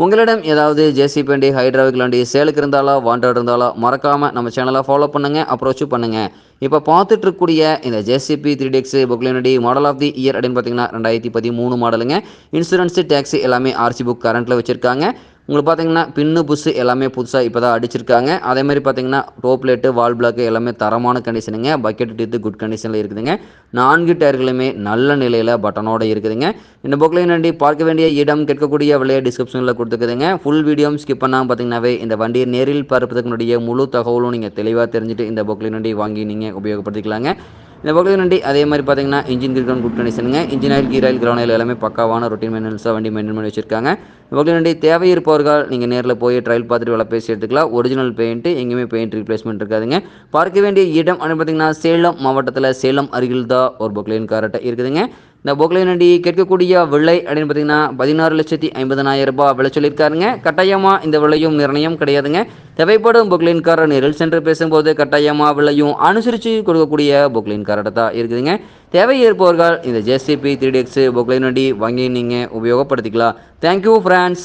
உங்களிடம் ஏதாவது ஜேசி வண்டி ஹைட்ராவிக் லாண்டி சேலுக்கு இருந்தாலோ வாண்டட் இருந்தாலோ மறக்காமல் நம்ம சேனலை ஃபாலோ பண்ணுங்கள் அப்ரோச்சும் பண்ணுங்கள் இப்போ பார்த்துட்டு இருக்கக்கூடிய இந்த ஜேசிபி த்ரீ டெக்ஸ் புக்லினடி மாடல் ஆஃப் தி இயர் அப்படின்னு பார்த்தீங்கன்னா ரெண்டாயிரத்தி பதிமூணு மாடலுங்க இன்சூரன்ஸு டேக்ஸி எல்லாமே ஆர்சி புக் கரண்ட்டில் வச்சுருக்காங்க. உங்களுக்கு பார்த்தீங்கன்னா பின்னு புஸ்ஸு எல்லாமே புதுசாக இப்போ தான் அடிச்சிருக்காங்க. அதே மாதிரி பார்த்தீங்கன்னா டோப் லைட்டு வால் பிளாக்கு எல்லாமே தரமான கண்டிஷனுங்க பக்கெட் டீத்து குட் கண்டிஷனில் இருக்குதுங்க. நான்கு டயர்களுமே நல்ல நிலையில் பட்டனோட இருக்குதுங்க. இந்த புக்லைன் வண்டி பார்க்க வேண்டிய இடம் கேட்கக்கூடிய விலையை டிஸ்கிரிப்ஷனில் கொடுத்துக்குதுங்க. ஃபுல் வீடியோ ஸ்கிப் பண்ணாமல் பார்த்தீங்கன்னாவே இந்த வண்டியை நேரில் பார்ப்பதுக்கு முன்னாடியே முழு தகவலும் நீங்கள் தெளிவாக தெரிஞ்சுட்டு இந்த புக்லைன் வண்டி வாங்கி நீங்கள் உபயோகப்படுத்திக்கலாங்க. இந்த பக்கத்தில் நண்டி அதே மாதிரி பார்த்தீங்கன்னா இன்ஜின் கிரிக்கன் good கண்டிஷனுங்க engine oil gear oil ground oil எல்லாமே பக்காவான ரொட்டீன் மெயின்டெனன்ஸாக வண்டி மெயின்டைன் பண்ணி வச்சிருக்காங்க. இந்த பக்கத்தில் நண்டி தேவை இருப்பவர்கள் நீங்கள் நேரில் போய் ட்ரையல் பார்த்துட்டு வேலை பேசி எடுத்துக்கலாம். ஒரிஜினல் பெயிண்ட்டு எங்கேயுமே பெயிண்ட் ரீப்ளேஸ்மெண்ட் இருக்காதுங்க. பார்க்க வேண்டிய இடம் அப்படின்னு பார்த்தீங்கன்னா சேலம் மாவட்டத்தில் சேலம் அருகில் தான் ஒரு பொக்லைன் காரட்டை இருக்குதுங்க. இந்த பொக்லைன் வண்டி கேட்கக்கூடிய விலை அப்படின்னு பார்த்தீங்கன்னா பதினாறு லட்சத்தி ஐம்பதனாயிரம் ரூபாய் விலை சொல்லியிருக்காருங்க. கட்டாயமாக இந்த விலையும் நிர்ணயம் கிடையாதுங்க. தேவைப்படும் பொக்லைன் நேரில் சென்று பேசும்போது கட்டாயமாக விலையும் அனுசரித்து கொடுக்கக்கூடிய பொக்லைன் தான் இருக்குதுங்க. தேவை இருப்பவர்கள் இந்த ஜேசிபி த்ரீ டெக்ஸ் பொக்லைன் வண்டி வாங்கி நீங்கள் உபயோகப்படுத்திக்கலாம். Thank you France